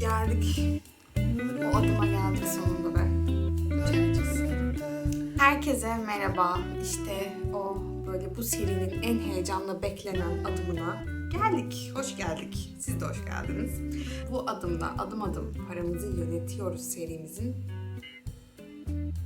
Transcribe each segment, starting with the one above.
Geldik. O adıma geldik sonunda be. Herkese merhaba. İşte o böyle bu serinin en heyecanla beklenen adımına geldik. Hoş geldik. Siz de hoş geldiniz. Bu adımda adım adım paramızı yönetiyoruz serimizin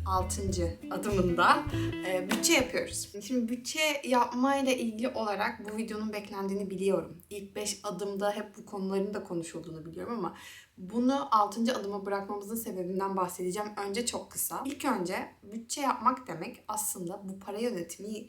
6. adımında e, bütçe yapıyoruz. Şimdi bütçe yapmayla ilgili olarak bu videonun beklendiğini biliyorum. İlk 5 adımda hep bu konuların da konuşulduğunu biliyorum ama bunu 6. adıma bırakmamızın sebebinden bahsedeceğim. Önce çok kısa. İlk önce bütçe yapmak demek aslında bu para yönetimi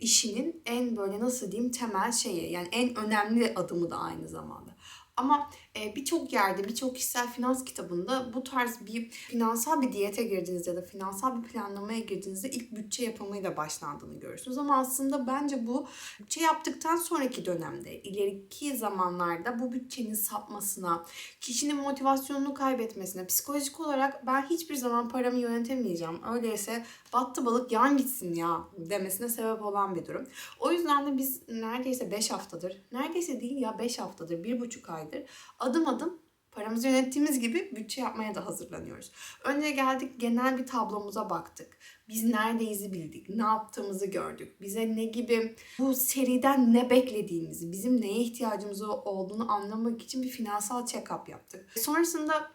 işinin en böyle nasıl diyeyim temel şeyi. Yani en önemli adımı da aynı zamanda. Ama birçok yerde, birçok kişisel finans kitabında bu tarz bir finansal bir diyete girdiğinizde ya da finansal bir planlamaya girdiğinizde ilk bütçe yapımıyla başlandığını görürsünüz. Ama aslında bence bu bütçe yaptıktan sonraki dönemde, ileriki zamanlarda bu bütçenin sapmasına, kişinin motivasyonunu kaybetmesine, psikolojik olarak ben hiçbir zaman paramı yönetemeyeceğim. Öyleyse battı balık yan gitsin ya demesine sebep olan bir durum. O yüzden de biz neredeyse 5 haftadır, neredeyse değil ya 5 haftadır, 1,5 aydır adım adım paramızı yönettiğimiz gibi bütçe yapmaya da hazırlanıyoruz. Önce geldik genel bir tablomuza baktık. Biz neredeyizi bildik, ne yaptığımızı gördük. Bize ne gibi bu seriden ne beklediğimizi, bizim neye ihtiyacımız olduğunu anlamak için bir finansal check-up yaptık. Sonrasında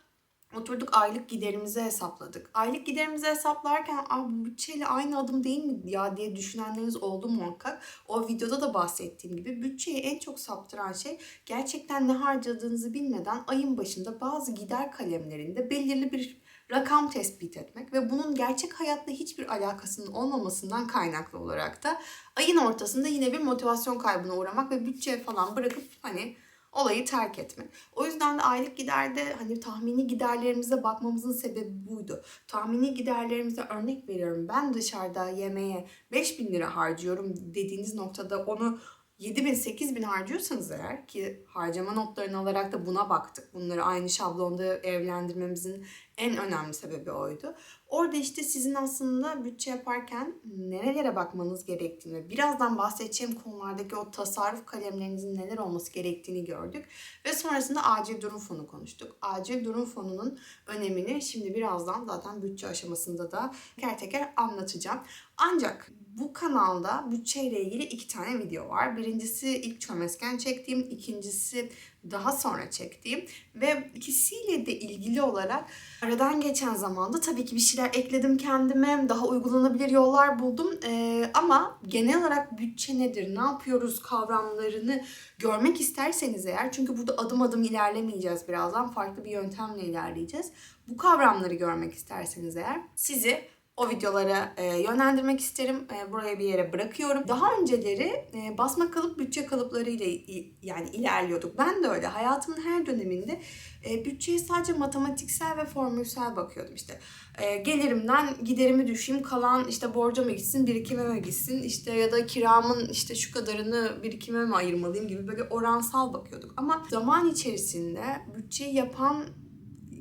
Oturduk aylık giderimizi hesapladık. Aylık giderimizi hesaplarken Aa, bu bütçeyle aynı adım değil mi ya diye düşünenleriniz oldu muhakkak. O videoda da bahsettiğim gibi bütçeyi en çok saptıran şey gerçekten ne harcadığınızı bilmeden ayın başında bazı gider kalemlerinde belirli bir rakam tespit etmek ve bunun gerçek hayatla hiçbir alakasının olmamasından kaynaklı olarak da ayın ortasında yine bir motivasyon kaybına uğramak ve bütçe falan bırakıp hani olayı terk etmek. O yüzden de aylık giderde hani tahmini giderlerimize bakmamızın sebebi buydu. Tahmini giderlerimize örnek veriyorum. Ben dışarıda yemeğe 5000 lira harcıyorum dediğiniz noktada onu 7 bin 8 bin harcıyorsanız eğer ki harcama notlarını alarak da buna baktık. Bunları aynı şablonda evlendirmemizin en önemli sebebi oydu. Orada işte sizin aslında bütçe yaparken nerelere bakmanız gerektiğini birazdan bahsedeceğim konulardaki o tasarruf kalemlerinizin neler olması gerektiğini gördük. Ve sonrasında acil durum fonu konuştuk. Acil durum fonunun önemini şimdi birazdan zaten bütçe aşamasında da teker teker anlatacağım. Ancak bu kanalda bütçeyle ilgili iki tane video var. Birincisi ilk çömezken çektiğim, ikincisi daha sonra çektiğim ve ikisiyle de ilgili olarak aradan geçen zamanda tabii ki bir şeyler ekledim kendime. Daha uygulanabilir yollar buldum. Ee, ama genel olarak bütçe nedir, ne yapıyoruz kavramlarını görmek isterseniz eğer çünkü burada adım adım ilerlemeyeceğiz birazdan farklı bir yöntemle ilerleyeceğiz. Bu kavramları görmek isterseniz eğer sizi o videolara e, yönlendirmek isterim. E, buraya bir yere bırakıyorum. Daha önceleri e, basma kalıp bütçe kalıpları ile yani ilerliyorduk. Ben de öyle. Hayatımın her döneminde e, bütçeye sadece matematiksel ve formülsel bakıyordum işte. Gelirimden giderimi düşeyim, kalan işte borca gitsin, birikime mi gitsin, işte ya da kiramın işte şu kadarını birikime mi ayırmalıyım gibi böyle oransal bakıyorduk. Ama zaman içerisinde bütçeyi yapan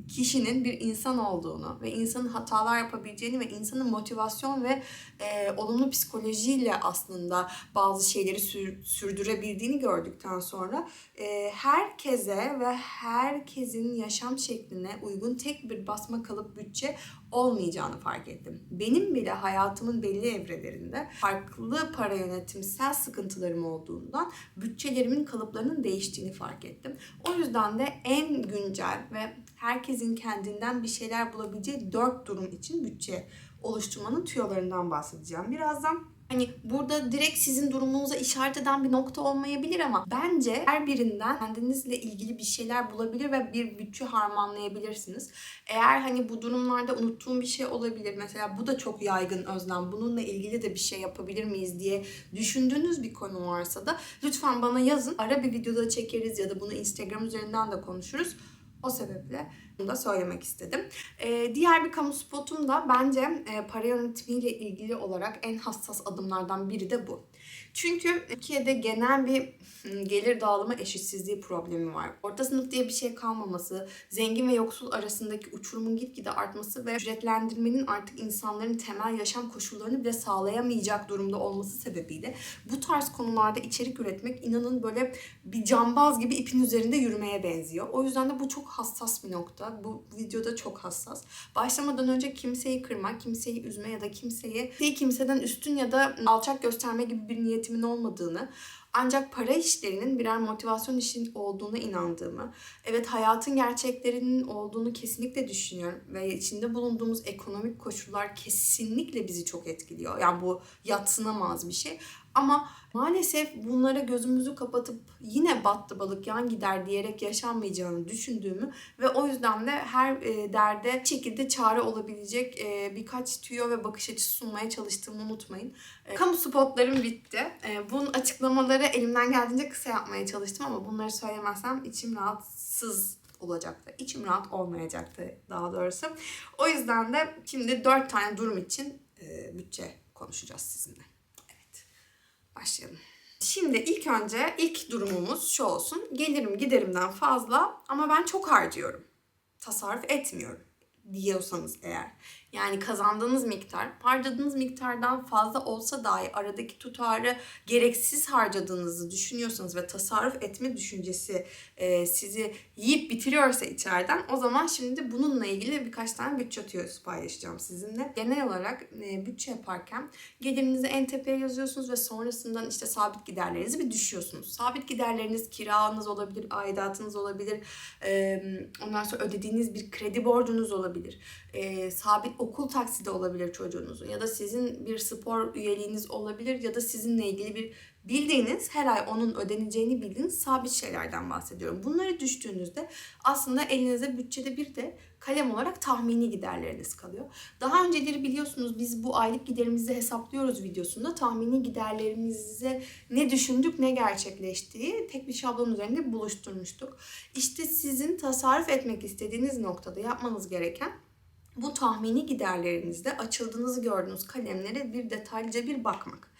kişinin bir insan olduğunu ve insanın hatalar yapabileceğini ve insanın motivasyon ve e, olumlu psikolojiyle aslında bazı şeyleri sür- sürdürebildiğini gördükten sonra e, herkese ve herkesin yaşam şekline uygun tek bir basma kalıp bütçe olmayacağını fark ettim. Benim bile hayatımın belli evrelerinde farklı para yönetimsel sıkıntılarım olduğundan bütçelerimin kalıplarının değiştiğini fark ettim. O yüzden de en güncel ve herkesin kendinden bir şeyler bulabileceği dört durum için bütçe oluşturmanın tüyolarından bahsedeceğim birazdan. Hani burada direkt sizin durumunuza işaret eden bir nokta olmayabilir ama bence her birinden kendinizle ilgili bir şeyler bulabilir ve bir bütçe harmanlayabilirsiniz. Eğer hani bu durumlarda unuttuğum bir şey olabilir. Mesela bu da çok yaygın özlem. Bununla ilgili de bir şey yapabilir miyiz diye düşündüğünüz bir konu varsa da lütfen bana yazın. Ara bir videoda çekeriz ya da bunu Instagram üzerinden de konuşuruz. O sebeple bunu da söylemek istedim. Ee, diğer bir kamu spotum da bence e, para yönetimiyle ilgili olarak en hassas adımlardan biri de bu. Çünkü Türkiye'de genel bir gelir dağılımı eşitsizliği problemi var. Orta sınıf diye bir şey kalmaması, zengin ve yoksul arasındaki uçurumun gitgide artması ve ücretlendirmenin artık insanların temel yaşam koşullarını bile sağlayamayacak durumda olması sebebiyle bu tarz konularda içerik üretmek inanın böyle bir cambaz gibi ipin üzerinde yürümeye benziyor. O yüzden de bu çok hassas bir nokta. Bu videoda çok hassas. Başlamadan önce kimseyi kırma, kimseyi üzme ya da kimseyi kimseden üstün ya da alçak gösterme gibi bir niyetimin olmadığını ancak para işlerinin birer motivasyon işi olduğuna inandığımı, evet hayatın gerçeklerinin olduğunu kesinlikle düşünüyorum ve içinde bulunduğumuz ekonomik koşullar kesinlikle bizi çok etkiliyor. Yani bu yatsınamaz bir şey. Ama maalesef bunlara gözümüzü kapatıp yine battı balık yan gider diyerek yaşanmayacağını düşündüğümü ve o yüzden de her e, derde bir şekilde çare olabilecek e, birkaç tüyo ve bakış açısı sunmaya çalıştığımı unutmayın. E, kamu spotlarım bitti. Bunun açıklamaları elimden geldiğince kısa yapmaya çalıştım ama bunları söylemezsem içim rahatsız olacaktı. İçim rahat olmayacaktı daha doğrusu. O yüzden de şimdi dört tane durum için bütçe konuşacağız sizinle. Başlayalım. Şimdi ilk önce ilk durumumuz şu olsun. Gelirim giderimden fazla ama ben çok harcıyorum. Tasarruf etmiyorum diyorsanız eğer. Yani kazandığınız miktar harcadığınız miktardan fazla olsa dahi aradaki tutarı gereksiz harcadığınızı düşünüyorsanız ve tasarruf etme düşüncesi e, sizi yiyip bitiriyorsa içeriden o zaman şimdi bununla ilgili birkaç tane bütçe tüyosu paylaşacağım sizinle. Genel olarak e, bütçe yaparken gelirinizi en tepeye yazıyorsunuz ve sonrasından işte sabit giderlerinizi bir düşüyorsunuz. Sabit giderleriniz kiranız olabilir, aidatınız olabilir, e, ondan sonra ödediğiniz bir kredi borcunuz olabilir, e, sabit okul taksidi olabilir çocuğunuzun ya da sizin bir spor üyeliğiniz olabilir ya da sizinle ilgili bir bildiğiniz her ay onun ödeneceğini bildiğiniz sabit şeylerden bahsediyorum. Bunları düştüğünüzde aslında elinizde bütçede bir de kalem olarak tahmini giderleriniz kalıyor. Daha önceleri biliyorsunuz biz bu aylık giderimizi hesaplıyoruz videosunda tahmini giderlerimize ne düşündük ne gerçekleştiği tek bir şablon üzerinde buluşturmuştuk. İşte sizin tasarruf etmek istediğiniz noktada yapmanız gereken bu tahmini giderlerinizde açıldığınızı gördüğünüz kalemlere bir detaylıca bir bakmak.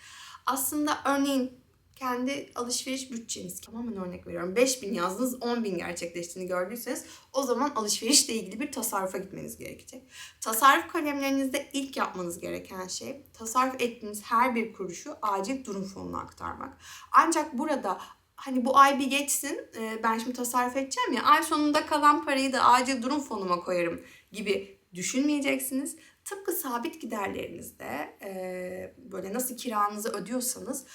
Aslında örneğin kendi alışveriş bütçeniz tamamen örnek veriyorum 5000 yazdınız 10.000 gerçekleştiğini gördüyseniz o zaman alışverişle ilgili bir tasarrufa gitmeniz gerekecek. Tasarruf kalemlerinizde ilk yapmanız gereken şey tasarruf ettiğiniz her bir kuruşu acil durum fonuna aktarmak. Ancak burada hani bu ay bir geçsin ben şimdi tasarruf edeceğim ya ay sonunda kalan parayı da acil durum fonuma koyarım gibi düşünmeyeceksiniz. Tıpkı sabit giderlerinizde e, böyle nasıl kiranızı ödüyorsanız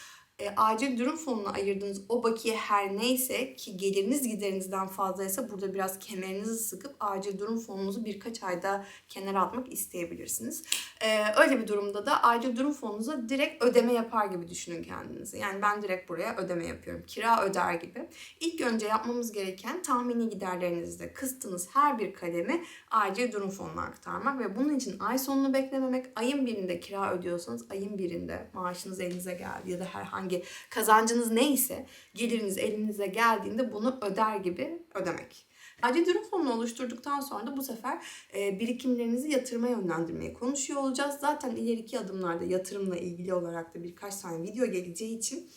e, acil durum fonuna ayırdığınız o bakiye her neyse ki geliriniz giderinizden fazlaysa burada biraz kemerinizi sıkıp acil durum fonunuzu birkaç ayda kenara atmak isteyebilirsiniz. E, öyle bir durumda da acil durum fonunuza direkt ödeme yapar gibi düşünün kendinizi. Yani ben direkt buraya ödeme yapıyorum. Kira öder gibi. İlk önce yapmamız gereken tahmini giderlerinizde kıstığınız her bir kalemi acil durum fonuna aktarmak ve bunun için ay sonunu beklememek. Ayın birinde kira ödüyorsanız ayın birinde maaşınız elinize geldi ya da herhangi kazancınız neyse geliriniz elinize geldiğinde bunu öder gibi ödemek. Acil durum fonunu oluşturduktan sonra da bu sefer e, birikimlerinizi yatırıma yönlendirmeyi konuşuyor olacağız. Zaten ileriki adımlarda yatırımla ilgili olarak da birkaç tane video geleceği için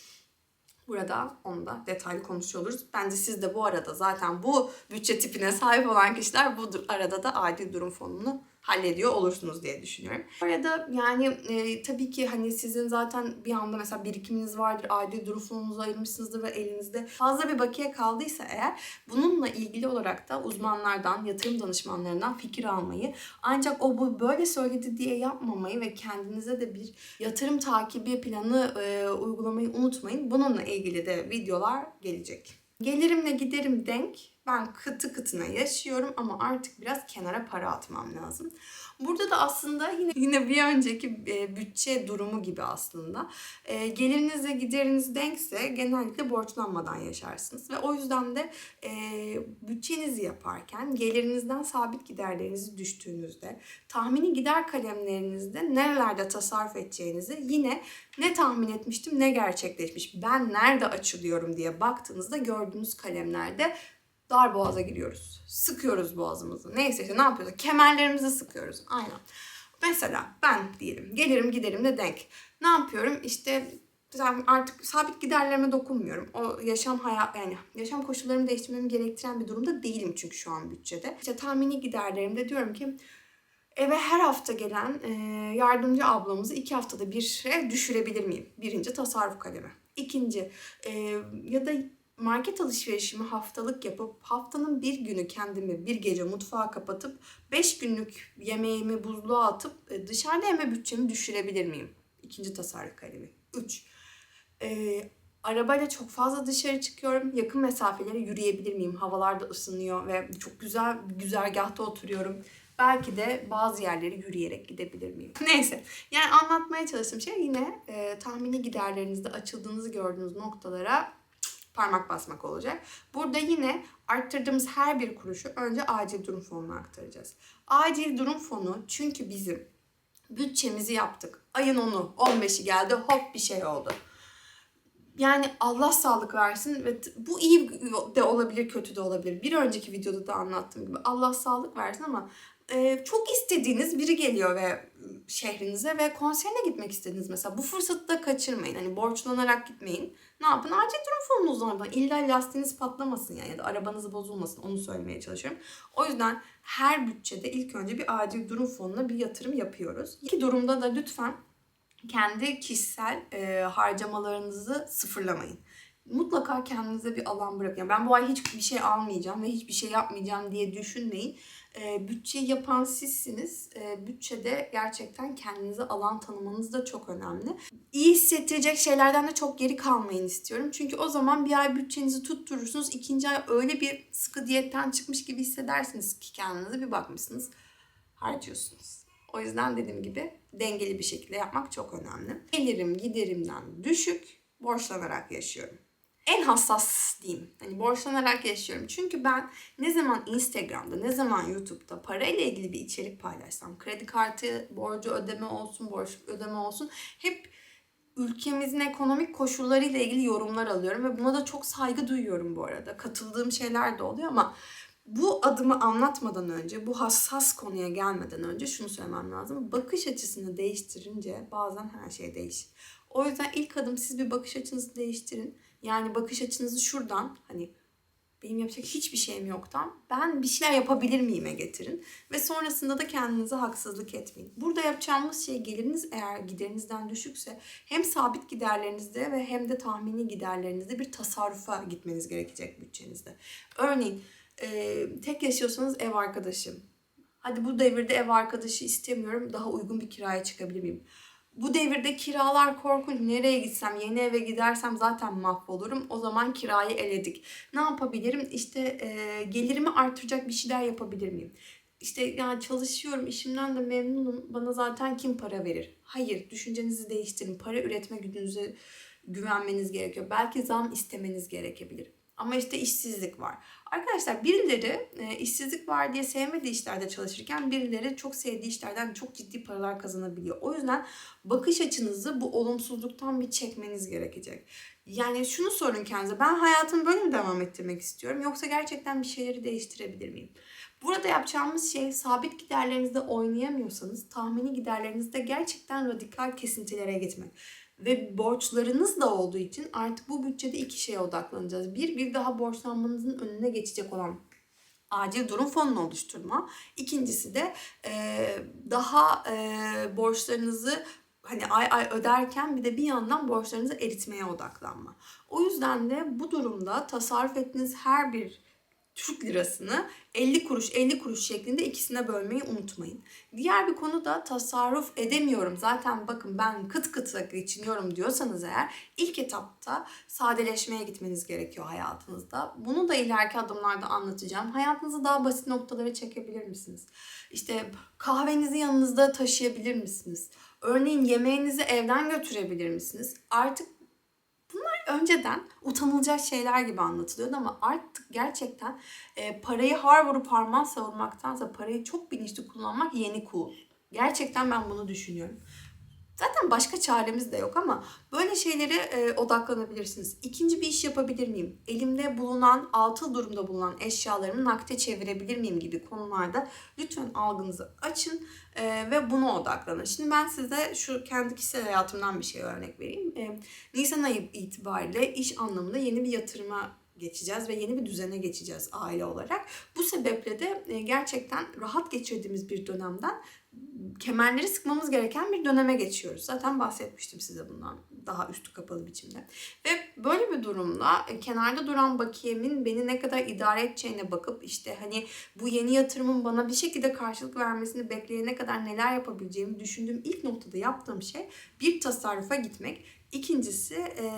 Burada onu da detaylı konuşuyoruz. Bence siz de bu arada zaten bu bütçe tipine sahip olan kişiler bu arada da acil durum fonunu hallediyor olursunuz diye düşünüyorum. Bu arada yani e, tabii ki hani sizin zaten bir anda mesela birikiminiz vardır, acil durum fonunuzu ayırmışsınızdır ve elinizde fazla bir bakiye kaldıysa eğer bununla ilgili olarak da uzmanlardan, yatırım danışmanlarından fikir almayı ancak o bu böyle söyledi diye yapmamayı ve kendinize de bir yatırım takibi planı e, uygulamayı unutmayın. Bununla ilgili de videolar gelecek. Gelirimle giderim denk ben kıtı kıtına yaşıyorum ama artık biraz kenara para atmam lazım. Burada da aslında yine yine bir önceki e, bütçe durumu gibi aslında. E, gelirinizle gideriniz denkse genellikle borçlanmadan yaşarsınız ve o yüzden de e, bütçenizi yaparken gelirinizden sabit giderlerinizi düştüğünüzde tahmini gider kalemlerinizde nerelerde tasarruf edeceğinizi yine ne tahmin etmiştim ne gerçekleşmiş ben nerede açılıyorum diye baktığınızda gördüğünüz kalemlerde dar boğaza giriyoruz. Sıkıyoruz boğazımızı. Neyse işte ne yapıyoruz? Kemerlerimizi sıkıyoruz. Aynen. Mesela ben diyelim gelirim giderim de denk. Ne yapıyorum? İşte artık sabit giderlerime dokunmuyorum. O yaşam hayat yani yaşam koşullarımı değiştirmemi gerektiren bir durumda değilim çünkü şu an bütçede. İşte tahmini giderlerimde diyorum ki eve her hafta gelen e, yardımcı ablamızı iki haftada bir düşürebilir miyim? Birinci tasarruf kalemi. İkinci e, ya da market alışverişimi haftalık yapıp haftanın bir günü kendimi bir gece mutfağa kapatıp beş günlük yemeğimi buzluğa atıp e, dışarıda yeme bütçemi düşürebilir miyim? İkinci tasarruf kalemi. Üç. E, arabayla çok fazla dışarı çıkıyorum. Yakın mesafelere yürüyebilir miyim? Havalar da ısınıyor ve çok güzel güzergahta oturuyorum. Belki de bazı yerleri yürüyerek gidebilir miyim? Neyse. Yani anlatmaya çalıştığım şey yine e, tahmini giderlerinizde açıldığınızı gördüğünüz noktalara parmak basmak olacak. Burada yine arttırdığımız her bir kuruşu önce acil durum fonuna aktaracağız. Acil durum fonu çünkü bizim bütçemizi yaptık. Ayın 10'u, 15'i geldi hop bir şey oldu. Yani Allah sağlık versin ve bu iyi de olabilir, kötü de olabilir. Bir önceki videoda da anlattığım gibi Allah sağlık versin ama e, çok istediğiniz biri geliyor ve şehrinize ve konserine gitmek istediniz mesela. Bu fırsatı da kaçırmayın. Hani borçlanarak gitmeyin. Ne yapın? Acil durum fonunuzdan yapın. İlla lastiğiniz patlamasın yani ya da arabanız bozulmasın. Onu söylemeye çalışıyorum. O yüzden her bütçede ilk önce bir acil durum fonuna bir yatırım yapıyoruz. İki durumda da lütfen kendi kişisel e, harcamalarınızı sıfırlamayın. Mutlaka kendinize bir alan bırakın. Yani ben bu ay hiçbir şey almayacağım ve hiçbir şey yapmayacağım diye düşünmeyin. E, bütçeyi yapan sizsiniz. E, bütçede gerçekten kendinize alan tanımanız da çok önemli. İyi hissettirecek şeylerden de çok geri kalmayın istiyorum. Çünkü o zaman bir ay bütçenizi tutturursunuz. ikinci ay öyle bir sıkı diyetten çıkmış gibi hissedersiniz ki kendinize bir bakmışsınız harcıyorsunuz. O yüzden dediğim gibi dengeli bir şekilde yapmak çok önemli. Gelirim giderimden düşük, borçlanarak yaşıyorum. En hassas diyeyim. Hani borçlanarak yaşıyorum. Çünkü ben ne zaman Instagram'da, ne zaman YouTube'da parayla ilgili bir içerik paylaşsam, kredi kartı borcu ödeme olsun, borç ödeme olsun hep ülkemizin ekonomik koşullarıyla ilgili yorumlar alıyorum ve buna da çok saygı duyuyorum bu arada. Katıldığım şeyler de oluyor ama bu adımı anlatmadan önce, bu hassas konuya gelmeden önce şunu söylemem lazım. Bakış açısını değiştirince bazen her şey değişir. O yüzden ilk adım siz bir bakış açınızı değiştirin. Yani bakış açınızı şuradan hani benim yapacak hiçbir şeyim yoktan ben bir şeyler yapabilir miyime getirin. Ve sonrasında da kendinize haksızlık etmeyin. Burada yapacağımız şey geliriniz eğer giderinizden düşükse hem sabit giderlerinizde ve hem de tahmini giderlerinizde bir tasarrufa gitmeniz gerekecek bütçenizde. Örneğin e, tek yaşıyorsanız ev arkadaşım. Hadi bu devirde ev arkadaşı istemiyorum. Daha uygun bir kiraya çıkabilir miyim? Bu devirde kiralar korkunç. Nereye gitsem, yeni eve gidersem zaten mahvolurum. O zaman kirayı eledik. Ne yapabilirim? İşte e, gelirimi artıracak bir şeyler yapabilir miyim? İşte yani çalışıyorum, işimden de memnunum. Bana zaten kim para verir? Hayır, düşüncenizi değiştirin. Para üretme gücünüze güvenmeniz gerekiyor. Belki zam istemeniz gerekebilir. Ama işte işsizlik var. Arkadaşlar birileri e, işsizlik var diye sevmediği işlerde çalışırken birileri çok sevdiği işlerden çok ciddi paralar kazanabiliyor. O yüzden bakış açınızı bu olumsuzluktan bir çekmeniz gerekecek. Yani şunu sorun kendinize. Ben hayatımı böyle mi devam ettirmek istiyorum? Yoksa gerçekten bir şeyleri değiştirebilir miyim? Burada yapacağımız şey sabit giderlerinizde oynayamıyorsanız tahmini giderlerinizde gerçekten radikal kesintilere gitmek ve borçlarınız da olduğu için artık bu bütçede iki şeye odaklanacağız. Bir, bir daha borçlanmanızın önüne geçecek olan acil durum fonunu oluşturma. İkincisi de e, daha e, borçlarınızı hani ay ay öderken bir de bir yandan borçlarınızı eritmeye odaklanma. O yüzden de bu durumda tasarruf ettiğiniz her bir Türk lirasını 50 kuruş 50 kuruş şeklinde ikisine bölmeyi unutmayın. Diğer bir konu da tasarruf edemiyorum. Zaten bakın ben kıt kıta geçiniyorum diyorsanız eğer ilk etapta sadeleşmeye gitmeniz gerekiyor hayatınızda. Bunu da ileriki adımlarda anlatacağım. Hayatınızı daha basit noktalara çekebilir misiniz? İşte kahvenizi yanınızda taşıyabilir misiniz? Örneğin yemeğinizi evden götürebilir misiniz? Artık önceden utanılacak şeyler gibi anlatılıyordu ama artık gerçekten e, parayı har vurup harman savurmaktansa parayı çok bilinçli kullanmak yeni cool. Gerçekten ben bunu düşünüyorum. Zaten başka çaremiz de yok ama böyle şeylere e, odaklanabilirsiniz. İkinci bir iş yapabilir miyim? Elimde bulunan, altı durumda bulunan eşyalarımı nakde çevirebilir miyim gibi konularda lütfen algınızı açın e, ve buna odaklanın. Şimdi ben size şu kendi kişisel hayatımdan bir şey örnek vereyim. E, Nisan ayı itibariyle iş anlamında yeni bir yatırıma geçeceğiz ve yeni bir düzene geçeceğiz aile olarak. Bu sebeple de e, gerçekten rahat geçirdiğimiz bir dönemden kemerleri sıkmamız gereken bir döneme geçiyoruz. Zaten bahsetmiştim size bundan daha üstü kapalı biçimde. Ve böyle bir durumda e, kenarda duran bakiyemin beni ne kadar idare edeceğine bakıp işte hani bu yeni yatırımın bana bir şekilde karşılık vermesini bekleyene kadar neler yapabileceğimi düşündüğüm ilk noktada yaptığım şey bir tasarrufa gitmek. İkincisi e,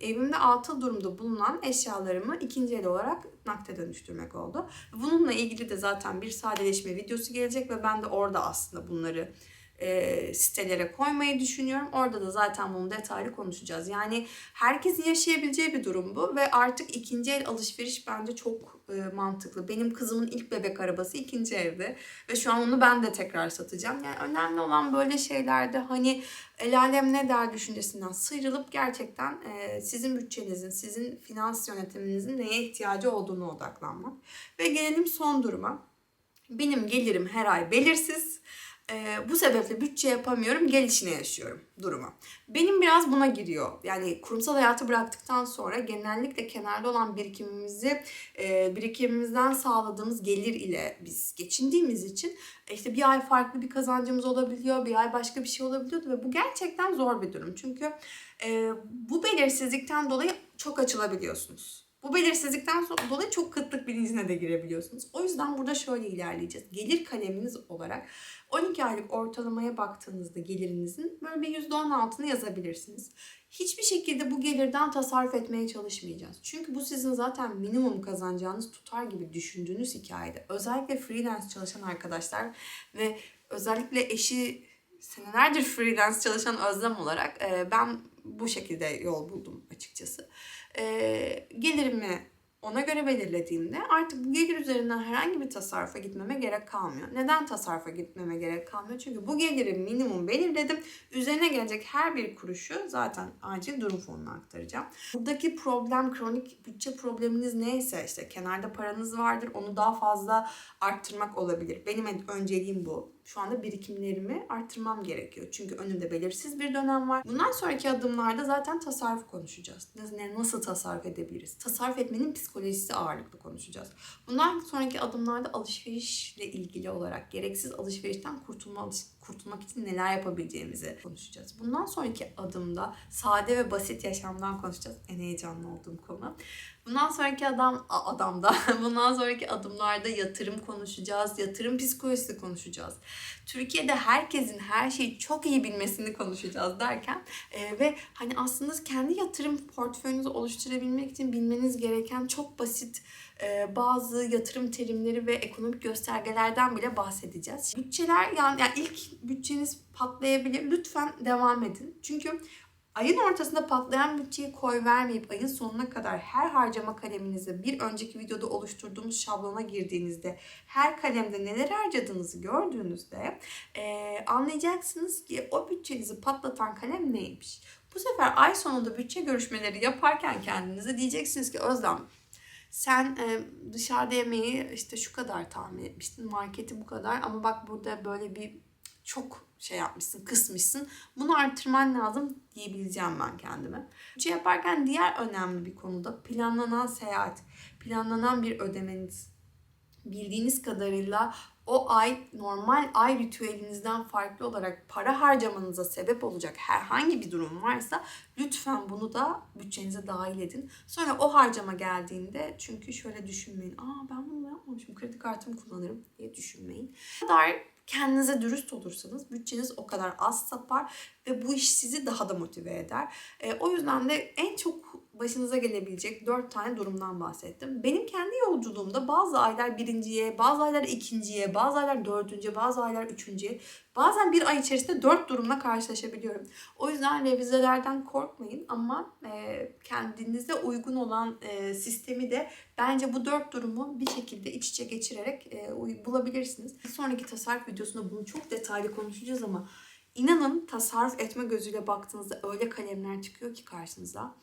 evimde altı durumda bulunan eşyalarımı ikinci el olarak nakde dönüştürmek oldu. Bununla ilgili de zaten bir sadeleşme videosu gelecek ve ben de orada aslında bunları e, sitelere koymayı düşünüyorum. Orada da zaten bunu detaylı konuşacağız. Yani herkesin yaşayabileceği bir durum bu ve artık ikinci el alışveriş bence çok e, mantıklı. Benim kızımın ilk bebek arabası ikinci evde ve şu an onu ben de tekrar satacağım. Yani önemli olan böyle şeylerde hani el alem ne der düşüncesinden sıyrılıp gerçekten e, sizin bütçenizin, sizin finans yönetiminizin neye ihtiyacı olduğunu odaklanmak. Ve gelelim son duruma. Benim gelirim her ay belirsiz. Ee, bu sebeple bütçe yapamıyorum, gelişine yaşıyorum durumu. Benim biraz buna giriyor. Yani kurumsal hayatı bıraktıktan sonra genellikle kenarda olan birikimimizi e, birikimimizden sağladığımız gelir ile biz geçindiğimiz için e, işte bir ay farklı bir kazancımız olabiliyor, bir ay başka bir şey olabiliyordu ve bu gerçekten zor bir durum. Çünkü e, bu belirsizlikten dolayı çok açılabiliyorsunuz. Bu belirsizlikten dolayı çok kıtlık bilincine de girebiliyorsunuz. O yüzden burada şöyle ilerleyeceğiz. Gelir kaleminiz olarak 12 aylık ortalamaya baktığınızda gelirinizin böyle bir %10 altını yazabilirsiniz. Hiçbir şekilde bu gelirden tasarruf etmeye çalışmayacağız. Çünkü bu sizin zaten minimum kazanacağınız tutar gibi düşündüğünüz hikayede. Özellikle freelance çalışan arkadaşlar ve özellikle eşi senelerdir freelance çalışan Özlem olarak ben bu şekilde yol buldum açıkçası. E, gelirimi ona göre belirlediğimde artık bu gelir üzerinden herhangi bir tasarrufa gitmeme gerek kalmıyor. Neden tasarrufa gitmeme gerek kalmıyor? Çünkü bu geliri minimum belirledim. Üzerine gelecek her bir kuruşu zaten acil durum fonuna aktaracağım. Buradaki problem kronik bütçe probleminiz neyse işte kenarda paranız vardır onu daha fazla arttırmak olabilir. Benim önceliğim bu. Şu anda birikimlerimi arttırmam gerekiyor. Çünkü önümde belirsiz bir dönem var. Bundan sonraki adımlarda zaten tasarruf konuşacağız. Nasıl tasarruf edebiliriz? Tasarruf etmenin psikolojisi ağırlıklı konuşacağız. Bundan sonraki adımlarda alışverişle ilgili olarak gereksiz alışverişten kurtulma, kurtulmak için neler yapabileceğimizi konuşacağız. Bundan sonraki adımda sade ve basit yaşamdan konuşacağız. En heyecanlı olduğum konu. Bundan sonraki adam adamda bundan sonraki adımlarda yatırım konuşacağız. Yatırım psikolojisi konuşacağız. Türkiye'de herkesin her şeyi çok iyi bilmesini konuşacağız derken e, ve hani aslında kendi yatırım portföyünüzü oluşturabilmek için bilmeniz gereken çok basit e, bazı yatırım terimleri ve ekonomik göstergelerden bile bahsedeceğiz. Bütçeler yani, yani ilk bütçeniz patlayabilir. Lütfen devam edin. Çünkü Ayın ortasında patlayan bütçeyi koy vermeyip ayın sonuna kadar her harcama kaleminizi bir önceki videoda oluşturduğumuz şablona girdiğinizde her kalemde neler harcadığınızı gördüğünüzde e, anlayacaksınız ki o bütçenizi patlatan kalem neymiş. Bu sefer ay sonunda bütçe görüşmeleri yaparken kendinize diyeceksiniz ki Özlem sen e, dışarıda yemeği işte şu kadar tahmin etmiştin, marketi bu kadar ama bak burada böyle bir çok şey yapmışsın, kısmışsın. Bunu artırman lazım diyebileceğim ben kendime. Bütçe yaparken diğer önemli bir konuda planlanan seyahat, planlanan bir ödemeniz. Bildiğiniz kadarıyla o ay normal ay ritüelinizden farklı olarak para harcamanıza sebep olacak herhangi bir durum varsa lütfen bunu da bütçenize dahil edin. Sonra o harcama geldiğinde çünkü şöyle düşünmeyin. Aa ben bunu yapmamışım kredi kartımı kullanırım diye düşünmeyin. Ne kadar kendinize dürüst olursanız bütçeniz o kadar az sapar ve bu iş sizi daha da motive eder. E, o yüzden de en çok başınıza gelebilecek dört tane durumdan bahsettim. Benim kendi yolculuğumda bazı aylar birinciye, bazı aylar ikinciye, bazı aylar dördüncüye, bazı aylar üçüncüye, bazen bir ay içerisinde dört durumla karşılaşabiliyorum. O yüzden revizelerden korkmayın ama e, kendinize uygun olan e, sistemi de bence bu dört durumu bir şekilde iç içe geçirerek e, bulabilirsiniz. Bir sonraki tasarruf videosunda bunu çok detaylı konuşacağız ama İnanın tasarruf etme gözüyle baktığınızda öyle kalemler çıkıyor ki karşınıza.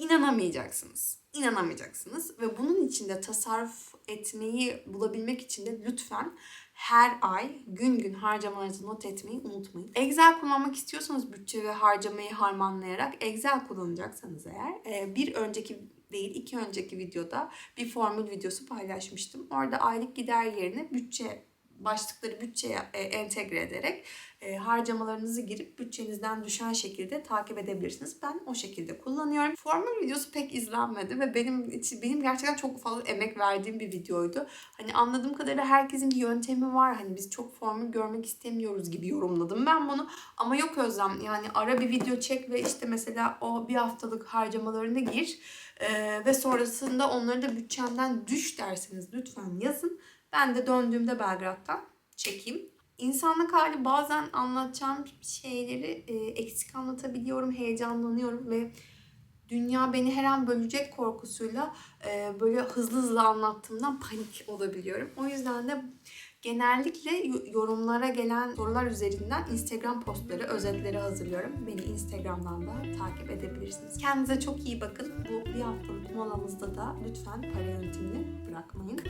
İnanamayacaksınız. İnanamayacaksınız. Ve bunun için de tasarruf etmeyi bulabilmek için de lütfen her ay gün gün harcamalarınızı not etmeyi unutmayın. Excel kullanmak istiyorsanız bütçe ve harcamayı harmanlayarak Excel kullanacaksanız eğer e, bir önceki değil iki önceki videoda bir formül videosu paylaşmıştım. Orada aylık gider yerine bütçe başlıkları bütçeye e, entegre ederek e, harcamalarınızı girip bütçenizden düşen şekilde takip edebilirsiniz. Ben o şekilde kullanıyorum. Formül videosu pek izlenmedi ve benim için benim gerçekten çok fazla emek verdiğim bir videoydu. Hani anladığım kadarıyla herkesin bir yöntemi var. Hani biz çok formül görmek istemiyoruz gibi yorumladım ben bunu. Ama yok Özlem yani ara bir video çek ve işte mesela o bir haftalık harcamalarını gir e, ve sonrasında onları da bütçenden düş derseniz lütfen yazın. Ben de döndüğümde Belgrad'dan çekeyim. İnsanlık hali bazen anlatacağım şeyleri e, eksik anlatabiliyorum, heyecanlanıyorum ve dünya beni her an bölecek korkusuyla e, böyle hızlı hızlı anlattığımdan panik olabiliyorum. O yüzden de genellikle yo- yorumlara gelen sorular üzerinden Instagram postları, özetleri hazırlıyorum. Beni Instagram'dan da takip edebilirsiniz. Kendinize çok iyi bakın. Bu bir haftalık molamızda da lütfen para yönetimini bırakmayın.